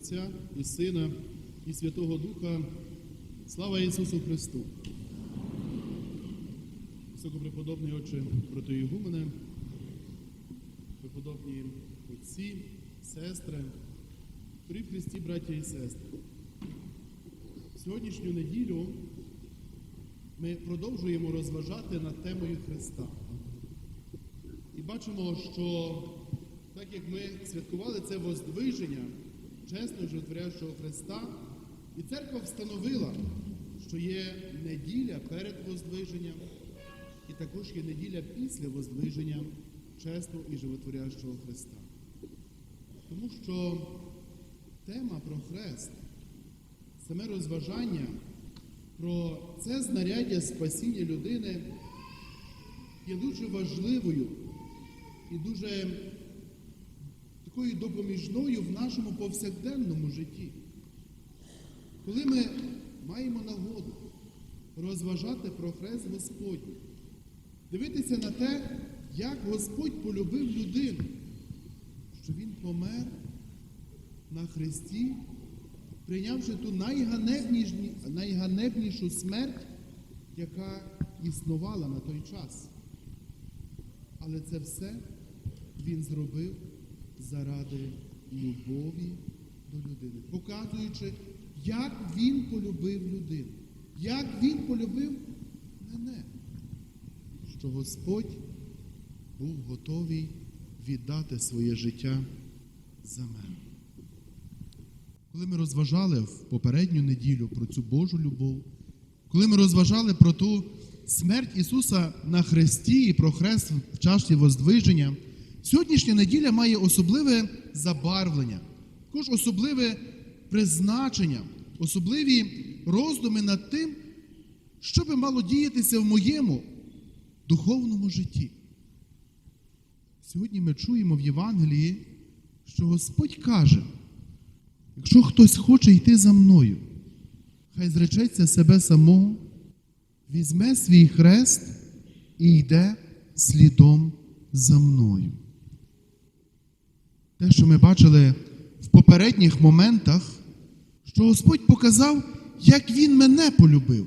Отця і Сина і Святого Духа. Слава Ісусу Христу! Високопреподобний Отче протоігумене, преподобні отці, сестри, в Христі, браття і сестри. Сьогоднішню неділю ми продовжуємо розважати над темою Христа. І бачимо, що так як ми святкували це воздвиження чесного животворящого Христа, і церква встановила, що є неділя перед воздвиженням, і також є неділя після воздвиження чесного і животворящого Христа. Тому що тема про хрест, саме розважання про це знаряддя спасіння людини є дуже важливою і дуже такою допоміжною в нашому повсякденному житті. Коли ми маємо нагоду розважати про хрест Господній, дивитися на те, як Господь полюбив людину, що Він помер на хресті, прийнявши ту найганебнішу смерть, яка існувала на той час. Але це все він зробив заради любові до людини, показуючи, як він полюбив людину, як він полюбив мене, що Господь був готовий віддати своє життя за мене. Коли ми розважали в попередню неділю про цю Божу любов, коли ми розважали про ту смерть Ісуса на хресті і про хрест в чаші воздвиження, сьогоднішня неділя має особливе забарвлення, також особливе призначення, особливі роздуми над тим, що би мало діятися в моєму духовному житті. Сьогодні ми чуємо в Євангелії, що Господь каже, якщо хтось хоче йти за мною, хай зречеться себе самого, візьме свій хрест і йде слідом за мною. Те, що ми бачили в попередніх моментах, що Господь показав, як Він мене полюбив.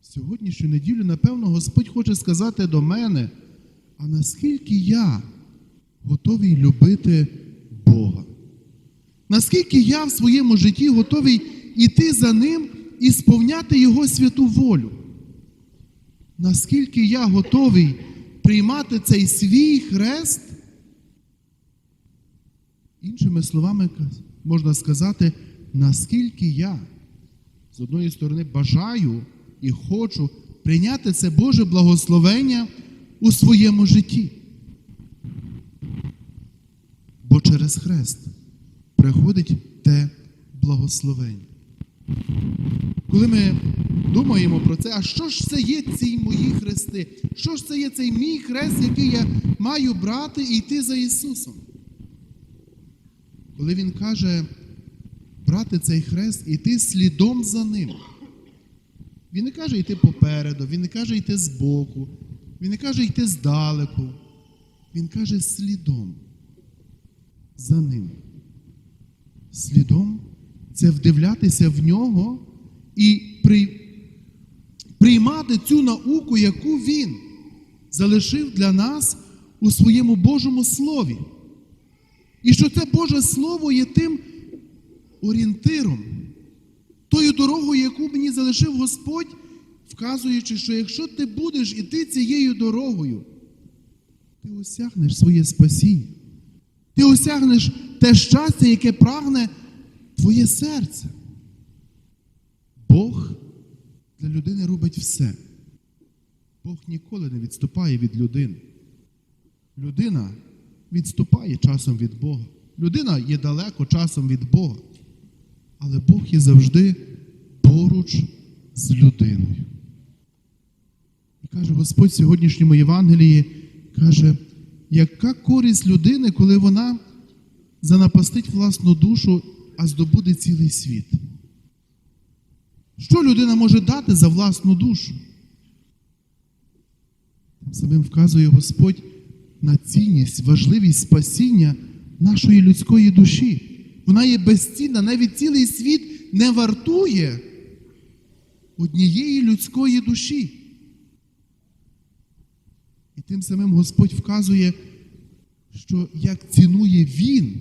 Сьогоднішню неділю, напевно, Господь хоче сказати до мене, а наскільки я готовий любити Бога? Наскільки я в своєму житті готовий іти за Ним і сповняти Його святу волю? Наскільки я готовий приймати цей свій хрест? Іншими словами можна сказати, наскільки я з одної сторони бажаю і хочу прийняти це Боже благословення у своєму житті. Бо через хрест приходить те благословення. Коли ми думаємо про це, а що ж це є ці мої хрести? Що ж це є цей мій хрест, який я маю брати і йти за Ісусом? Коли Він каже брати цей хрест і йти слідом за ним. Він не каже йти попереду, він не каже йти збоку, він не каже йти здалеку. Він каже слідом за ним. Слідом це вдивлятися в нього і при... приймати цю науку, яку він залишив для нас у своєму Божому Слові. І що це Боже Слово є тим орієнтиром, тою дорогою, яку мені залишив Господь, вказуючи, що якщо ти будеш іти цією дорогою, ти осягнеш своє спасіння. Ти осягнеш те щастя, яке прагне твоє серце. Бог для людини робить все. Бог ніколи не відступає від людини. Людина відступає часом від Бога. Людина є далеко часом від Бога. Але Бог є завжди поруч з людиною. І каже Господь в сьогоднішньому Євангелії, каже, яка користь людини, коли вона занапастить власну душу, а здобуде цілий світ? Що людина може дати за власну душу? Самим вказує Господь на цінність, важливість спасіння нашої людської душі. Вона є безцінна, навіть цілий світ не вартує однієї людської душі. І тим самим Господь вказує, що як цінує Він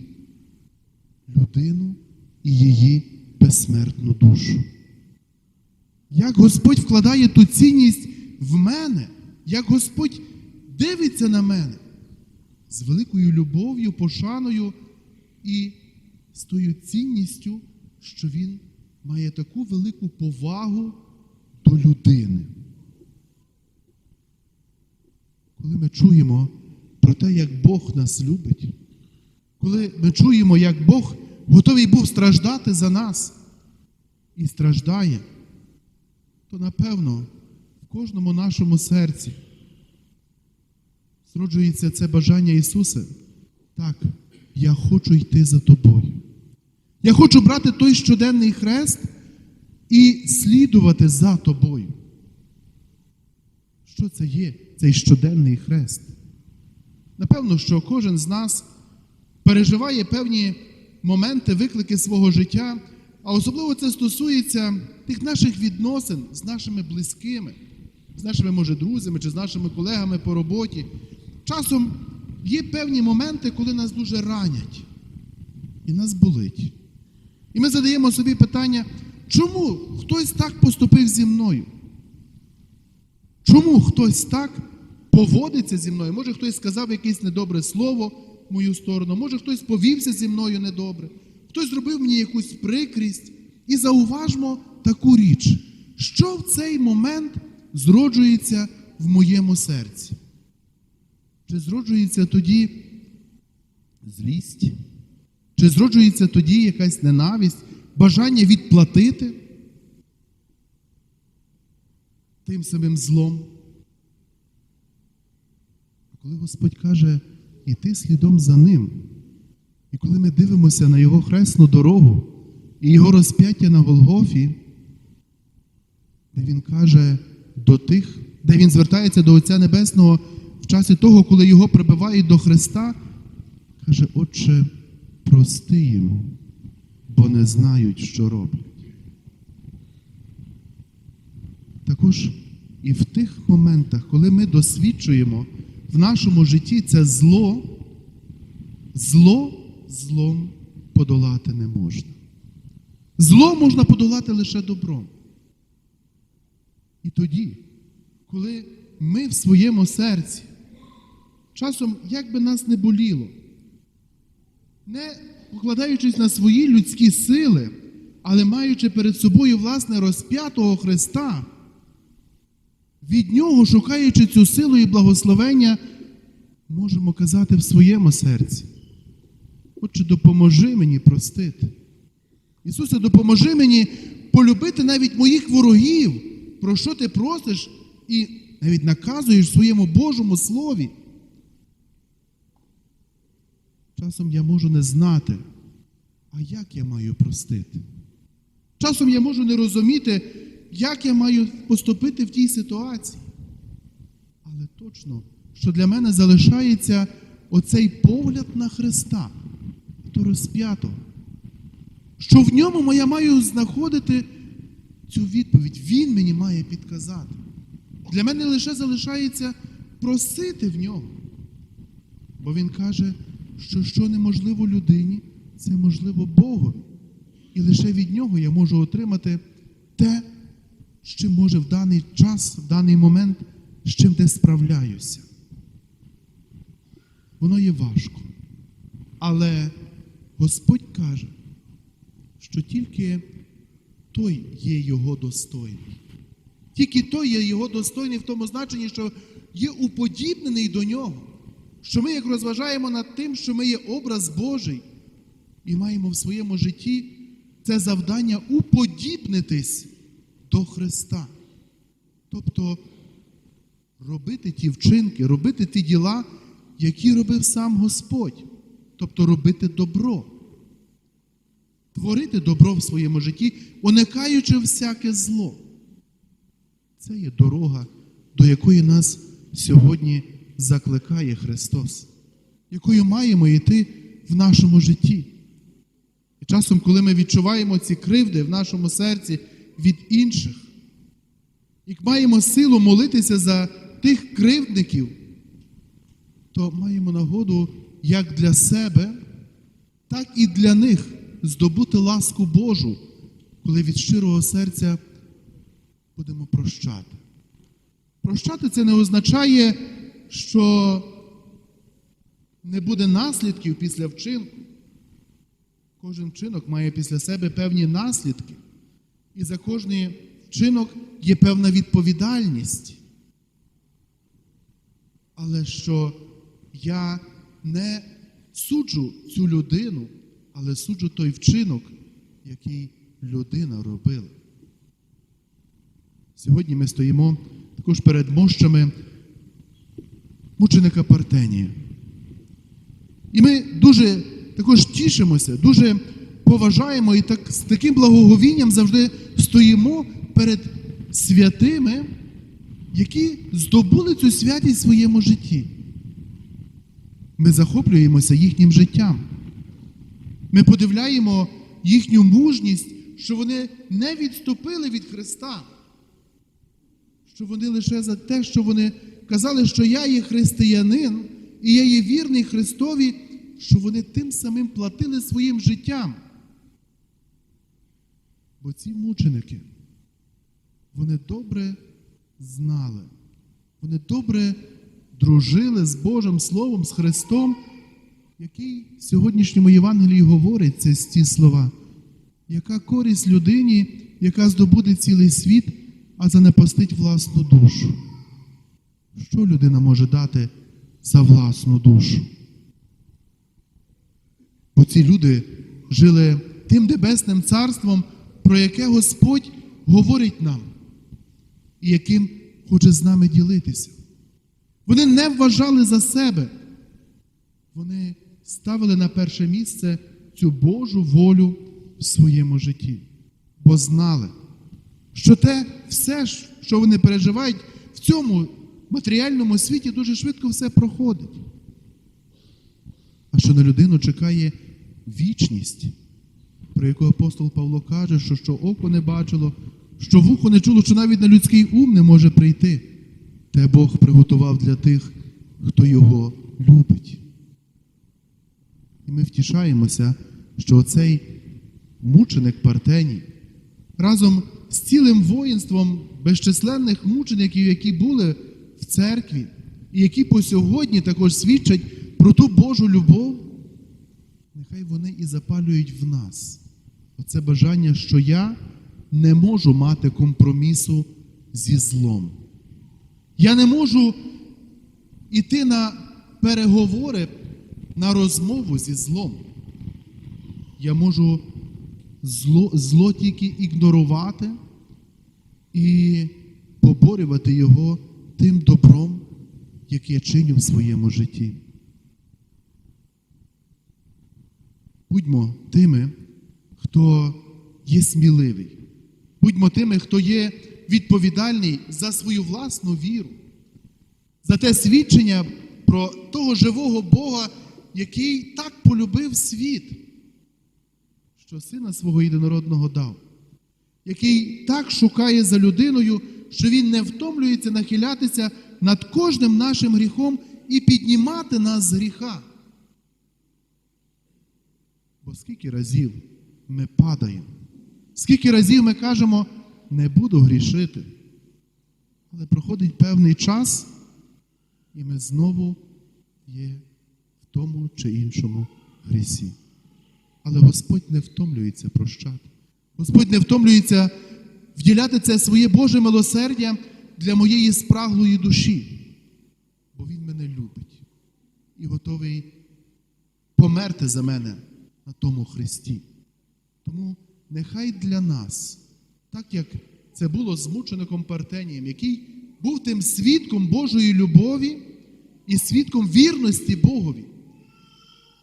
людину і її безсмертну душу. Як Господь вкладає ту цінність в мене, як Господь дивиться на мене з великою любов'ю, пошаною і з тою цінністю, що Він має таку велику повагу до людини. Коли ми чуємо про те, як Бог нас любить, коли ми чуємо, як Бог готовий був страждати за нас і страждає, то напевно в кожному нашому серці зроджується це бажання Ісуса. Так, я хочу йти за тобою. Я хочу брати той щоденний хрест і слідувати за тобою. Що це є, цей щоденний хрест? Напевно, що кожен з нас переживає певні моменти, виклики свого життя, а особливо це стосується тих наших відносин з нашими близькими, з нашими, може, друзями чи з нашими колегами по роботі. Часом є певні моменти, коли нас дуже ранять і нас болить. І ми задаємо собі питання, чому хтось так поступив зі мною? Чому хтось так поводиться зі мною? Може, хтось сказав якесь недобре слово в мою сторону, може хтось повівся зі мною недобре, хтось зробив мені якусь прикрість. І зауважмо таку річ, що в цей момент зроджується в моєму серці. Чи зроджується тоді злість? Чи зроджується тоді якась ненависть, бажання відплатити тим самим злом? Коли Господь каже, іти слідом за ним, і коли ми дивимося на Його хресну дорогу і Його розп'яття на Голгофі, де Він каже до тих, де Він звертається до Отця Небесного часі того, коли його прибивають до Христа, каже, Отче, прости їм, бо не знають, що роблять. Також і в тих моментах, коли ми досвідчуємо в нашому житті це зло, зло злом подолати не можна. Зло можна подолати лише добром. І тоді, коли ми в своєму серці, часом, як би нас не боліло, не покладаючись на свої людські сили, але маючи перед собою власне розп'ятого Христа, від Нього, шукаючи цю силу і благословення, можемо казати в своєму серці. Отче, допоможи мені простити. Ісусе, допоможи мені полюбити навіть моїх ворогів, про що ти просиш і навіть наказуєш в своєму Божому Слові. Часом я можу не знати, а як я маю простити. Часом я можу не розуміти, як я маю поступити в тій ситуації. Але точно, що для мене залишається оцей погляд на Христа, то розп'ятого, що в ньому я маю знаходити цю відповідь. Він мені має підказати. Для мене лише залишається просити в нього. Бо він каже, що що неможливо людині, це можливо Богові. І лише від нього я можу отримати те, з чим може в даний час, в даний момент, з чим де справляюся. Воно є важко. Але Господь каже, що тільки той є його достойний. Тільки той є його достойний в тому значенні, що є уподібнений до нього. Що ми як розважаємо над тим, що ми є образ Божий, і маємо в своєму житті це завдання уподібнитись до Христа. Тобто робити ті вчинки, робити ті діла, які робив сам Господь. Тобто робити добро, творити добро в своєму житті, уникаючи всяке зло. Це є дорога, до якої нас сьогодні закликає Христос, якою маємо йти в нашому житті. І часом, коли ми відчуваємо ці кривди в нашому серці від інших, як маємо силу молитися за тих кривдників, то маємо нагоду як для себе, так і для них здобути ласку Божу, коли від щирого серця будемо прощати. Прощати це не означає, що не буде наслідків після вчинку. Кожен вчинок має після себе певні наслідки. І за кожний вчинок є певна відповідальність. Але що я не суджу цю людину, але суджу той вчинок, який людина робила. Сьогодні ми стоїмо також перед мощами мученика Партенія. І ми дуже також тішимося, дуже поважаємо і так, з таким благоговінням завжди стоїмо перед святими, які здобули цю святість в своєму житті. Ми захоплюємося їхнім життям. Ми подивляємо їхню мужність, що вони не відступили від Христа, що вони лише за те, що вони казали, що я є християнин і я є вірний Христові, що вони тим самим платили своїм життям. Бо ці мученики, вони добре знали, вони добре дружили з Божим Словом, з Христом, який в сьогоднішньому Євангелії говорить ці, ці слова. Яка користь людині, яка здобуде цілий світ, а занепастить власну душу? Що людина може дати за власну душу? Бо ці люди жили тим небесним царством, про яке Господь говорить нам, і яким хоче з нами ділитися. Вони не вважали за себе. Вони ставили на перше місце цю Божу волю в своєму житті, бо знали, що те все, що вони переживають в цьому матеріальному світі, дуже швидко все проходить. А що на людину чекає вічність, про яку апостол Павло каже, що що око не бачило, що вухо не чуло, що навіть на людський ум не може прийти, те Бог приготував для тих, хто його любить. І ми втішаємося, що оцей мученик Партеній разом з цілим воїнством безчисленних мучеників, які були в церкві, і які по сьогодні також свідчать про ту Божу любов, нехай вони і запалюють в нас. Оце бажання, що я не можу мати компромісу зі злом. Я не можу йти на переговори, на розмову зі злом. Я можу зло, зло тільки ігнорувати і поборювати його тим добром, яке я чиню в своєму житті. Будьмо тими, хто є сміливий. Будьмо тими, хто є відповідальний за свою власну віру, за те свідчення про того живого Бога, який так полюбив світ, що сина свого єдинородного дав, який так шукає за людиною, що він не втомлюється нахилятися над кожним нашим гріхом і піднімати нас з гріха. Бо скільки разів ми падаємо, скільки разів ми кажемо, не буду грішити. Але проходить певний час, і ми знову є в тому чи іншому грісі. Але Господь не втомлюється прощати. Господь не втомлюється вділяти це своє Боже милосердя для моєї спраглої душі, бо Він мене любить і готовий померти за мене на тому Христі. Тому нехай для нас, так як це було з мучеником Партенієм, який був тим свідком Божої любові і свідком вірності Богові.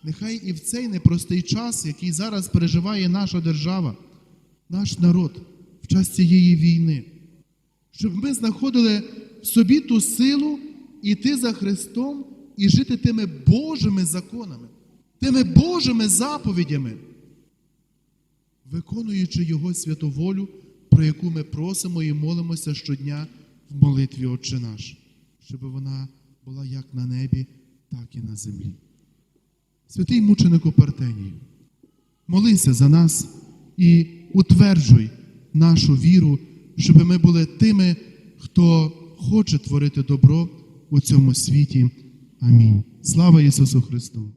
Нехай і в цей непростий час, який зараз переживає наша держава, наш народ час цієї війни, щоб ми знаходили в собі ту силу іти за Христом і жити тими Божими законами, тими Божими заповідями, виконуючи Його святу волю, про яку ми просимо і молимося щодня в молитві Отче наш, щоб вона була як на небі, так і на землі. Святий мученику Партенію, молися за нас і утверджуй нашу віру, щоб ми були тими, хто хоче творити добро у цьому світі. Амінь. Слава Ісусу Христу!